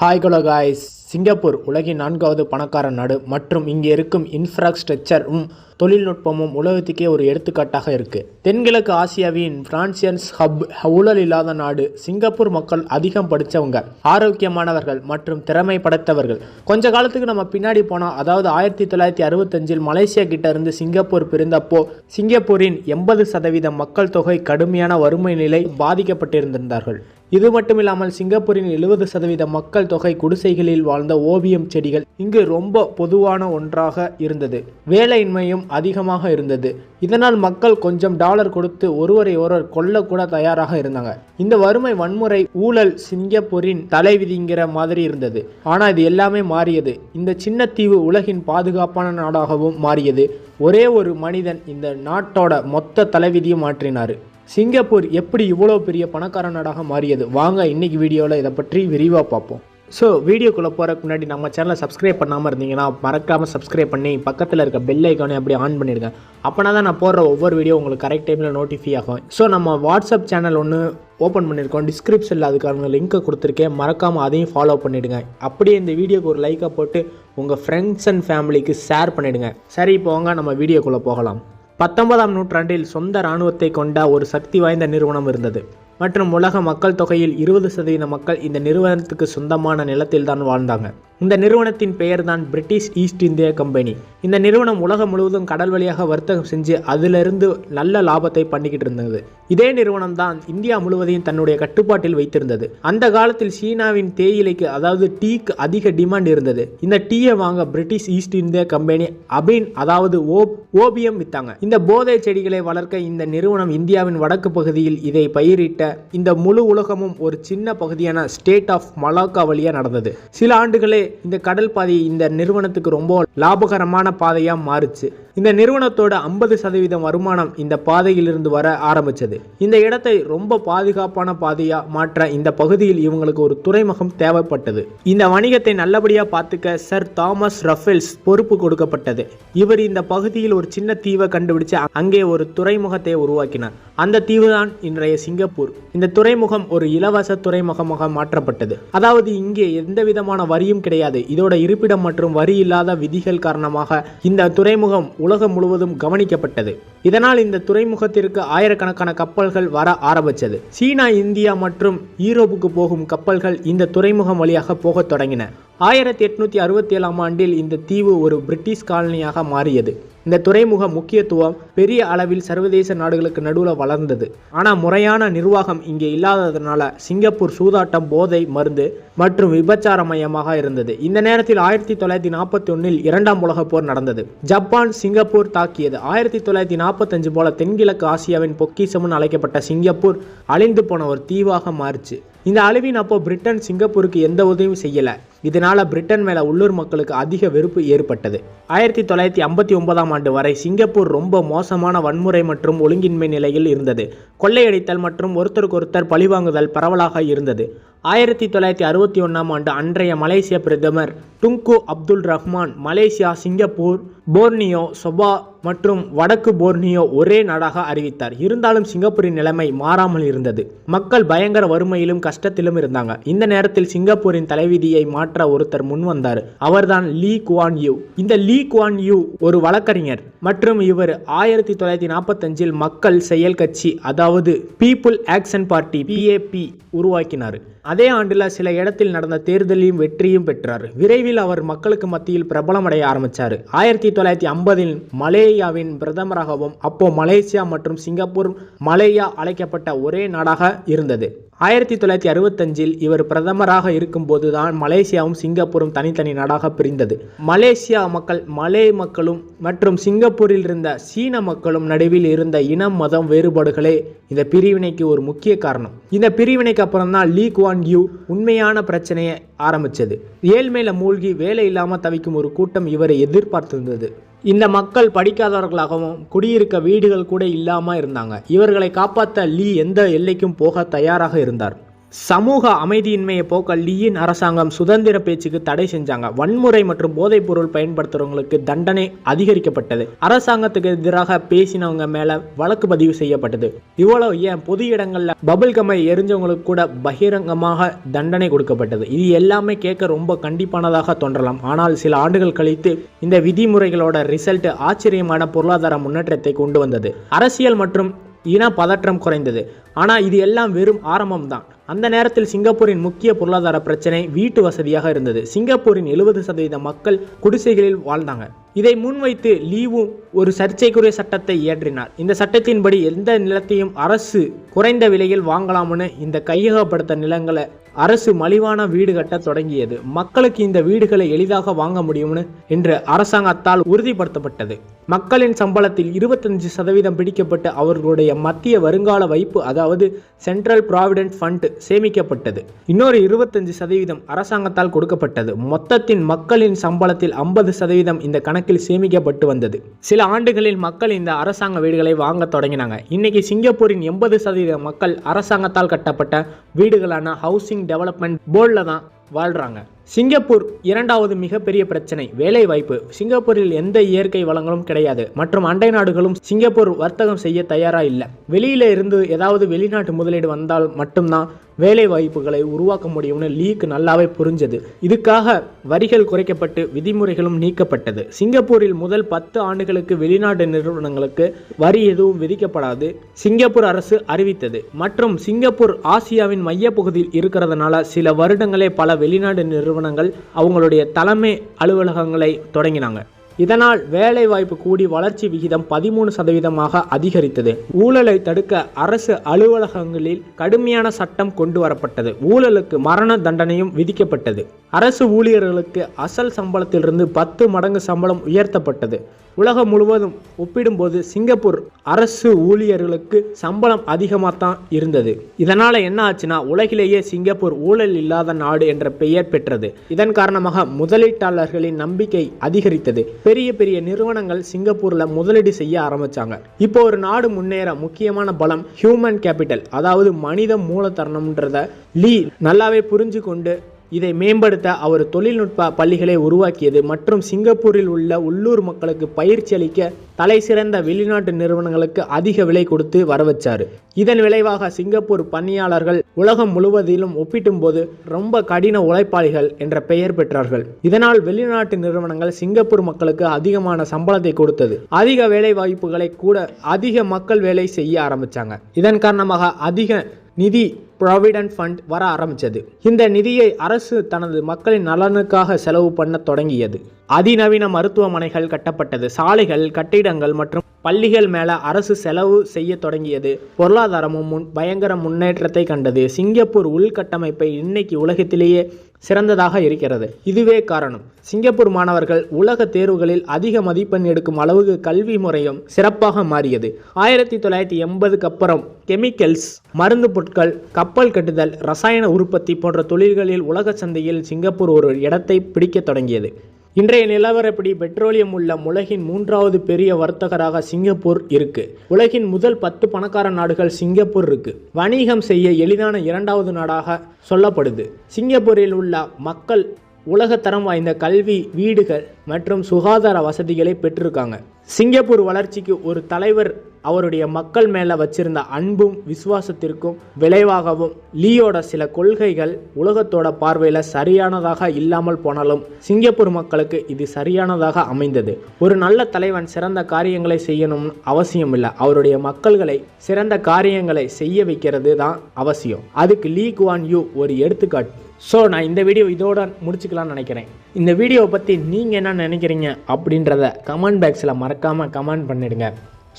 Hi hello guys Singapore உலகின் நான்காவது பணக்கார நாடு மற்றும் இங்கே இருக்கும் இன்ஃப்ராஸ்ட்ரக்சரும் தொழில்நுட்பமும் உலகத்துக்கே ஒரு எடுத்துக்காட்டாக இருக்குது தென்கிழக்கு ஆசியாவின் பிரான்சியன்ஸ் ஹப் ஊழல் இல்லாத நாடு. சிங்கப்பூர் மக்கள் அதிகம் படித்தவங்க ஆரோக்கியமானவர்கள் மற்றும் திறமை படைத்தவர்கள் கொஞ்ச காலத்துக்கு நம்ம பின்னாடி போனால் அதாவது ஆயிரத்தி தொள்ளாயிரத்தி அறுபத்தஞ்சில் மலேசியா கிட்ட இருந்து சிங்கப்பூர் பிரிந்தப்போ சிங்கப்பூரின் எண்பது சதவீத மக்கள் தொகை கடுமையான வறுமை நிலை பாதிக்கப்பட்டிருந்திருந்தார்கள். இது மட்டுமில்லாமல் சிங்கப்பூரின் எழுபது சதவீத மக்கள் தொகை குடிசைகளில் வாழ்ந்த ஓவியம் செடிகள் இங்கு ரொம்ப பொதுவான ஒன்றாக இருந்தது. வேலையின்மையும் அதிகமாக இருந்தது. இதனால் மக்கள் கொஞ்சம் டாலர் கொடுத்து ஒருவரை ஒருவர் கொல்லக்கூட தயாராக இருந்தாங்க. இந்த வறுமை வன்முறை ஊழல் சிங்கப்பூரின் தலைவிதிங்கிற மாதிரி இருந்தது. ஆனால் இது எல்லாமே மாறியது. இந்த சின்ன தீவு உலகின் பாதுகாப்பான நாடாகவும் மாறியது. ஒரே ஒரு மனிதன் இந்த நாட்டோட மொத்த தலைவிதியும் மாற்றினார். சிங்கப்பூர் எப்படி இவ்வளோ பெரிய பணக்கார நாடாக மாறியது? வாங்க இன்றைக்கி வீடியோவில் இதை பற்றி விரிவாக பார்ப்போம். ஸோ வீடியோக்குள்ளே போகிறக்கு முன்னாடி நம்ம சேனலை சப்ஸ்கிரைப் பண்ணாமல் இருந்தீங்கன்னா மறக்காமல் சப்ஸ்கிரைப் பண்ணி பக்கத்தில் இருக்க பெல் ஐக்கானே அப்படி ஆன் பண்ணிடுங்க. அப்போனா தான் நான் போடுற ஒவ்வொரு வீடியோ உங்களுக்கு கரெக்ட் டைமில் நோட்டிஃபை ஆகும். ஸோ நம்ம வாட்ஸ்அப் சேனல் ஒன்று ஓப்பன் பண்ணியிருக்கோம். டிஸ்கிரிப்ஷனில் அதுக்கான லிங்க்கை கொடுத்துருக்கேன். மறக்காமல் அதையும் ஃபாலோ பண்ணிவிடுங்க அப்படியே இந்த வீடியோக்கு ஒரு லைக்கை போட்டு உங்கள் ஃப்ரெண்ட்ஸ் அண்ட் ஃபேமிலிக்கு ஷேர் பண்ணிவிடுங்க சரி இப்போ வாங்க நம்ம வீடியோக்குள்ளே போகலாம். பத்தொன்பதாம் நூற்றாண்டில் சொந்த இராணுவத்தை கொண்ட ஒரு சக்தி வாய்ந்த நிறுவனம் இருந்தது. மற்றும் உலக மக்கள் தொகையில் இருபது சதவீத மக்கள் இந்த நிறுவனத்துக்கு சொந்தமான நிலத்தில் தான் வாழ்ந்தாங்க. இந்த நிறுவனத்தின் பெயர் தான் பிரிட்டிஷ் ஈஸ்ட் இந்தியா கம்பெனி. இந்த நிறுவனம் உலகம் முழுவதும் கடல் வழியாக வர்த்தகம் செஞ்சு அதிலிருந்து நல்ல லாபத்தை பண்ணிக்கிட்டு இருந்தது. இதே நிறுவனம் தான் இந்தியா முழுவதையும் தன்னுடைய கட்டுப்பாட்டில் வைத்திருந்தது. அந்த காலத்தில் சீனாவின் தேயிலைக்கு அதாவது டீக்கு அதிக டிமாண்ட் இருந்தது. இந்த டீயை வாங்க பிரிட்டிஷ் ஈஸ்ட் இந்தியா கம்பெனி அபின் அதாவது ஓ ஓபியம் வித்தாங்க. இந்த போதை செடிகளை வளர்க்க இந்த நிறுவனம் இந்தியாவின் வடக்கு பகுதியில் இதை பயிரிட்ட இந்த முழு உலகமும் ஒரு சின்ன பகுதியான ஸ்டேட் ஆஃப் மலாக்கா வழியாக நடந்தது. சில ஆண்டுகளே இந்த கடல் பாதை இந்த நிறுவனத்துக்கு ரொம்ப லாபகரமான பாதையா மாறுச்சு. இந்த நிறுவனத்தோட ஐம்பது சதவீதம் வருமானம் இந்த பாதையிலிருந்து வர ஆரம்பிச்சது. இந்த இடத்தை ரொம்ப பாதுகாப்பான பாதையா மாற்ற இந்த பகுதியில் இவங்களுக்கு ஒரு துறைமுகம் தேவைப்பட்டது. இந்த வணிகத்தை நல்லபடியா பார்த்துக்க சர் தாமஸ் ரஃபெல்ஸ் பொறுப்பு கொடுக்கப்பட்டது. இவர் இந்த பகுதியில் ஒரு சின்ன தீவை கண்டுபிடிச்சு அங்கே ஒரு துறைமுகத்தை உருவாக்கினார். அந்த தீவு தான் இன்றைய சிங்கப்பூர். இந்த துறைமுகம் ஒரு இலவச துறைமுகமாக மாற்றப்பட்டது. அதாவது இங்கே எந்த விதமான வரியும் கிடையாது. இதோட இருப்பிடம் மற்றும் வரி இல்லாத விதிகள் காரணமாக இந்த துறைமுகம் உலகம் முழுவதும் கவனிக்கப்பட்டது. இதனால் இந்த துறைமுகத்திற்கு ஆயிரக்கணக்கான கப்பல்கள் வர ஆரம்பித்தது சீனா இந்தியா மற்றும் ஈரோப்புக்கு போகும் கப்பல்கள் இந்த துறைமுகம் வழியாக போகத் தொடங்கின. ஆயிரத்தி எட்நூத்தி அறுபத்தி ஏழாம் ஆண்டில் இந்த தீவு ஒரு பிரிட்டிஷ் காலனியாக மாறியது. இந்த துறைமுக முக்கியத்துவம் பெரிய அளவில் சர்வதேச நாடுகளுக்கு நடுவில் வளர்ந்தது. ஆனால் முறையான நிர்வாகம் இங்கே இல்லாததுனால சிங்கப்பூர் சூதாட்டம் போதை மருந்து மற்றும் விபச்சார மையமாக இருந்தது. இந்த நேரத்தில் ஆயிரத்தி தொள்ளாயிரத்தி நாற்பத்தி ஒன்னில் இரண்டாம் உலகப் போர் நடந்தது. ஜப்பான் சிங்கப்பூர் தாக்கியது. ஆயிரத்தி தொள்ளாயிரத்தி நாற்பத்தஞ்சு போல தென்கிழக்கு ஆசியாவின் பொக்கிசம்னு அழைக்கப்பட்ட சிங்கப்பூர் அழிந்து போன ஒரு தீவாக மாறுச்சு. இந்த அழிவின் அப்போ பிரிட்டன் சிங்கப்பூருக்கு எந்த உதவியும் செய்யல. இதனால பிரிட்டன் மேல உள்ளூர் மக்களுக்கு அதிக வெறுப்பு ஏற்பட்டது. ஆயிரத்தி தொள்ளாயிரத்தி ஐம்பத்தி ஒன்பதாம் ஆண்டு வரை சிங்கப்பூர் ரொம்ப மோசமான வன்முறை மற்றும் ஒழுங்கின்மை நிலையில் இருந்தது. கொள்ளையடித்தல் மற்றும் ஒருத்தருக்கொருத்தர் பழிவாங்குதல் பரவலாக இருந்தது. ஆயிரத்தி தொள்ளாயிரத்தி அறுபத்தி ஒன்றாம் ஆண்டு அன்றைய மலேசிய பிரதமர் Tunku Abdul Rahman Malaysia Singapore Borneo Sabah மற்றும் வடக்கு போர்னியோ ஒரே நாடாக அறிவித்தார். இருந்தாலும் சிங்கப்பூரின் நிலைமை மாறாமல் இருந்தது. மக்கள் பயங்கர வறுமையிலும் கஷ்டத்திலும் இருந்தாங்க. இந்த நேரத்தில் சிங்கப்பூரின் தலைவிதியை மாற்ற ஒருத்தர் முன் வந்தார். அவர்தான் லீ குவான் யூ. இந்த லீ குவான் யூ ஒரு வழக்கறிஞர் மற்றும் இவர் ஆயிரத்தி தொள்ளாயிரத்தி நாற்பத்தஞ்சில் மக்கள் செயல் கட்சி அதாவது பீப்புள் ஆக்ஷன் பார்ட்டி பிஏபி உருவாக்கினார். அதே ஆண்டில் சில இடத்தில் நடந்த தேர்தலையும் வெற்றியும் பெற்றார். விரைவில் அவர் மக்களுக்கு மத்தியில் பிரபலமடைய ஆரம்பித்தார் ஆயிரத்தி தொள்ளாயிரத்தி ஐம்பதில் மலேயாவின் பிரதமராகவும் அப்போ மலேசியா மற்றும் சிங்கப்பூர் மலேயா அழைக்கப்பட்ட ஒரே நாடாக இருந்தது. ஆயிரத்தி தொள்ளாயிரத்தி அறுபத்தஞ்சில் இவர் பிரதமராக இருக்கும்போது தான் மலேசியாவும் சிங்கப்பூரும் தனித்தனி நாடாக பிரிந்தது. மலேசியா மக்கள் மலே மக்களும் மற்றும் சிங்கப்பூரில் இருந்த சீன மக்களும் நடுவில் இருந்த இனம் மதம் வேறுபாடுகளே இந்த பிரிவினைக்கு ஒரு முக்கிய காரணம். இந்த பிரிவினைக்கு அப்புறம் தான் லீ குவான் யூ உண்மையான பிரச்சனையை ஆரம்பித்தது ஏழ்மையில மூழ்கி வேலை இல்லாமல் தவிக்கும் ஒரு கூட்டம் இவரை எதிர்பார்த்திருந்தது. இந்த மக்கள் படிக்காதவர்களாகவும் குடியிருக்க வீடுகள் கூட இல்லாமல் இருந்தாங்க. இவர்களை காப்பாற்ற லீ எந்த எல்லைக்கும் போக தயாராக இருந்தார். சமூக அமைதியின்மையை போக்க லீயின் அரசாங்கம் சுதந்திர பேச்சுக்கு தடை செஞ்சாங்க. வன்முறை மற்றும் போதைப் பொருள் பயன்படுத்துறவங்களுக்கு தண்டனை அதிகரிக்கப்பட்டது. அரசாங்கத்துக்கு எதிராக பேசினவங்க மேல வழக்கு பதிவு செய்யப்பட்டது. இவ்வளவு ஏன்? பொது இடங்கள்ல பபுள் கம்மை எரிஞ்சவங்களுக்கு கூட பகிரங்கமாக தண்டனை கொடுக்கப்பட்டது. இது எல்லாமே கேட்க ரொம்ப கண்டிப்பானதாக தோன்றலாம். ஆனால் சில ஆண்டுகள் கழித்து இந்த விதிமுறைகளோட ரிசல்ட் ஆச்சரியமான பொருளாதார முன்னேற்றத்தை கொண்டு வந்தது. அரசியல் மற்றும் இன பதற்றம் குறைந்தது. ஆனால் இது எல்லாம் வெறும் ஆரம்பம் தான் அந்த நேரத்தில் சிங்கப்பூரின் முக்கிய பொருளாதார பிரச்சனை வீட்டு வசதியாக இருந்தது. சிங்கப்பூரின் எழுபது சதவீத மக்கள் குடிசைகளில் வாழ்ந்தாங்க. இதை முன்வைத்து லீவும் ஒரு சர்ச்சைக்குரிய சட்டத்தை இயற்றினார். இந்த சட்டத்தின்படி எந்த நிலத்தையும் அரசு குறைந்த விலையில் வாங்கலாம்னு இந்த கையகப்படுத்த நிலங்களை அரசு மலிவான வீடு கட்ட தொடங்கியது. மக்களுக்கு இந்த வீடுகளை எளிதாக வாங்க முடியும்னு என்று அரசாங்கத்தால் உறுதிப்படுத்தப்பட்டது. மக்களின் சம்பளத்தில் இருபத்தஞ்சு சதவீதம் பிடிக்கப்பட்டு அவர்களுடைய மத்திய வருங்கால வைப்பு அதாவது சென்ட்ரல் ப்ராவிடென்ட் ஃபண்ட் சேமிக்கப்பட்டது. இன்னொரு இருபத்தஞ்சு சதவீதம் அரசாங்கத்தால் கொடுக்கப்பட்டது. மொத்தத்தின் மக்களின் சம்பளத்தில் ஐம்பது சதவீதம் இந்த கணக்கு கணக்கில் சேமிக்கப்பட்டு வந்தது. சில ஆண்டுகளில் மக்கள் இந்த அரசாங்க வீடுகளை வாங்க தொடங்கினாங்க. இன்னைக்கு சிங்கப்பூரின் எண்பது சதவீத மக்கள் அரசாங்கத்தால் கட்டப்பட்ட வீடுகளான ஹவுசிங் டெவலப்மெண்ட் போர்டில் தான் வாழ்றாங்க. சிங்கப்பூர் இரண்டாவது மிகப்பெரிய பிரச்சனை வேலை வாய்ப்பு சிங்கப்பூரில் எந்த இயற்கை வளங்களும் கிடையாது. மற்றும் அண்டை நாடுகளும் சிங்கப்பூர் வர்த்தகம் செய்ய தயாரா இல்லை. வெளியில இருந்து ஏதாவது வெளிநாட்டு முதலீடு வந்தால் மட்டும்தான் வேலை வாய்ப்புகளை உருவாக்க முடியும்னு லீக்கு நல்லாவே புரிஞ்சது. இதுக்காக வரிகள் குறைக்கப்பட்டு விதிமுறைகளும் நீக்கப்பட்டது. சிங்கப்பூரில் முதல் பத்து ஆண்டுகளுக்கு வெளிநாட்டு நிறுவனங்களுக்கு வரி எதுவும் விதிக்கப்படாது சிங்கப்பூர் அரசு அறிவித்தது. மற்றும் சிங்கப்பூர் ஆசியாவின் மையப்பகுதியில் இருக்கிறதுனால சில வருடங்களே பல வெளிநாடு நிறுவனங்கள் அவங்களுடைய தலைமை அலுவலகங்களை தொடங்கினாங்க. இதனால் வேலைவாய்ப்பு கூடி வளர்ச்சி விகிதம் பதிமூணு சதவீதமாக அதிகரித்தது. ஊழலை தடுக்க அரசு அலுவலகங்களில் கடுமையான சட்டம் கொண்டு வரப்பட்டது. ஊழலுக்கு மரண தண்டனையும் விதிக்கப்பட்டது. அரசு ஊழியர்களுக்கு அசல் சம்பளத்திலிருந்து பத்து மடங்கு சம்பளம் உயர்த்தப்பட்டது. உலகம் முழுவதும் ஒப்பிடும்போது சிங்கப்பூர் அரசு ஊழியர்களுக்கு சம்பளம் அதிகமாக தான் இருந்தது. இதனால் என்ன ஆச்சுன்னா உலகிலேயே சிங்கப்பூர் ஊழல் இல்லாத நாடு என்ற பெயர் பெற்றது. இதன் காரணமாக முதலீட்டாளர்களின் நம்பிக்கை அதிகரித்தது. பெரிய பெரிய நிறுவனங்கள் சிங்கப்பூரில் முதலீடு செய்ய ஆரம்பிச்சாங்க. இப்போ ஒரு நாடு முன்னேற முக்கியமான பலம் ஹியூமன் கேபிட்டல் அதாவது மனித மூலதனம்ன்றத லீ நல்லாவே புரிஞ்சு கொண்டு இதை மேம்படுத்த அவர் தொழில்நுட்ப பள்ளிகளை உருவாக்கியது மற்றும் சிங்கப்பூரில் உள்ள உள்ளூர் மக்களுக்கு பயிற்சி அளிக்க தலை சிறந்த வெளிநாட்டு நிறுவனங்களுக்கு அதிக விலை கொடுத்து வரவச்சார். இதன் விளைவாக சிங்கப்பூர் பணியாளர்கள் உலகம் முழுவதிலும் ஒப்பிட்டும்போது ரொம்ப கடின உழைப்பாளிகள் என்ற பெயர் பெற்றார்கள். இதனால் வெளிநாட்டு நிறுவனங்கள் சிங்கப்பூர் மக்களுக்கு அதிகமான சம்பளத்தை கொடுத்தது. அதிக வேலை வாய்ப்புகளை கூட அதிக மக்கள் வேலை செய்ய ஆரம்பித்தாங்க இதன் காரணமாக அதிக நிதி ப்ராவிடன்ட் ஃபண்ட் வர ஆரம்பித்தது இந்த நிதியை அரசு தனது மக்களின் நலனுக்காக செலவு பண்ண தொடங்கியது. அதிநவீன மருத்துவமனைகள் கட்டப்பட்டது. சாலைகள் கட்டிடங்கள் மற்றும் பள்ளிகள் மேல அரசு செலவு செய்ய தொடங்கியது. பொருளாதாரமும் முன் பயங்கர முன்னேற்றத்தை கண்டது. சிங்கப்பூர் உள்கட்டமைப்பை இன்னைக்கு உலகத்திலேயே சிறந்ததாக இருக்கிறது. இதுவே காரணம். சிங்கப்பூர் மாணவர்கள் உலக தேர்வுகளில் அதிக மதிப்பெண் எடுக்கும் அளவுக்கு கல்வி முறையும் சிறப்பாக மாறியது. ஆயிரத்தி தொள்ளாயிரத்தி எண்பதுக்கு அப்புறம் கெமிக்கல்ஸ் மருந்து பொருட்கள் கப்பல் கட்டுதல் ரசாயன உற்பத்தி போன்ற தொழில்களில் உலக சந்தையில் சிங்கப்பூர் ஒரு இடத்தை பிடிக்க தொடங்கியது. இன்றைய நிலவரப்படி பெட்ரோலியம் உள்ள உலகின் மூன்றாவது பெரிய வர்த்தகராக சிங்கப்பூர் இருக்கு. உலகின் முதல் பத்து பணக்கார நாடுகள் சிங்கப்பூர் இருக்கு. வணிகம் செய்ய எளிதான இரண்டாவது நாடாக சொல்லப்படுது. சிங்கப்பூரில் உள்ள மக்கள் உலகத்தரம் வாய்ந்த கல்வி வீடுகள் மற்றும் சுகாதார வசதிகளை பெற்றிருக்காங்க. சிங்கப்பூர் வளர்ச்சிக்கு ஒரு தலைவர் அவருடைய மக்கள் மேலே வச்சிருந்த அன்பும் விசுவாசத்திற்கும் விளைவாகவும் லீயோட சில கொள்கைகள் உலகத்தோட பார்வையில் சரியானதாக இல்லாமல் போனாலும் சிங்கப்பூர் மக்களுக்கு இது சரியானதாக அமைந்தது. ஒரு நல்ல தலைவன் சிறந்த காரியங்களை செய்யணும்னு அவசியம் இல்லை. அவருடைய மக்கள்களை சிறந்த காரியங்களை செய்ய வைக்கிறது தான் அவசியம். அதுக்கு லீ குவான் யூ ஒரு எடுத்துக்காட்டு. ஸோ நான் இந்த வீடியோ இதோட முடிச்சுக்கலாம்னு நினைக்கிறேன். இந்த வீடியோவை பற்றி நீங்கள் என்ன நினைக்கிறீங்க அப்படின்றத கமெண்ட் பாக்ஸில் மறக்காமல் கமெண்ட் பண்ணிடுங்க.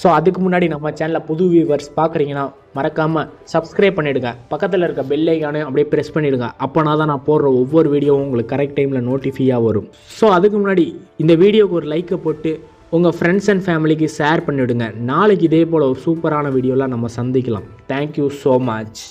ஸோ அதுக்கு முன்னாடி நம்ம சேனலில் புது வியூவர்ஸ் பார்க்குறீங்கன்னா மறக்காமல் சப்ஸ்கிரைப் பண்ணிவிடுங்க பக்கத்தில் இருக்க பெல் அப்படியே ப்ரெஸ் பண்ணிவிடுங்க அப்போனா தான் நான் போடுற ஒவ்வொரு வீடியோவும் உங்களுக்கு கரெக்ட் டைமில் நோட்டிஃபையாக வரும். ஸோ அதுக்கு முன்னாடி இந்த வீடியோவுக்கு ஒரு லைக்கை போட்டு உங்கள் ஃப்ரெண்ட்ஸ் அண்ட் ஃபேமிலிக்கு ஷேர் பண்ணிவிடுங்க நாளைக்கு இதே போல் ஒரு சூப்பரான வீடியோலாம் நம்ம சந்திக்கலாம். Thank you so much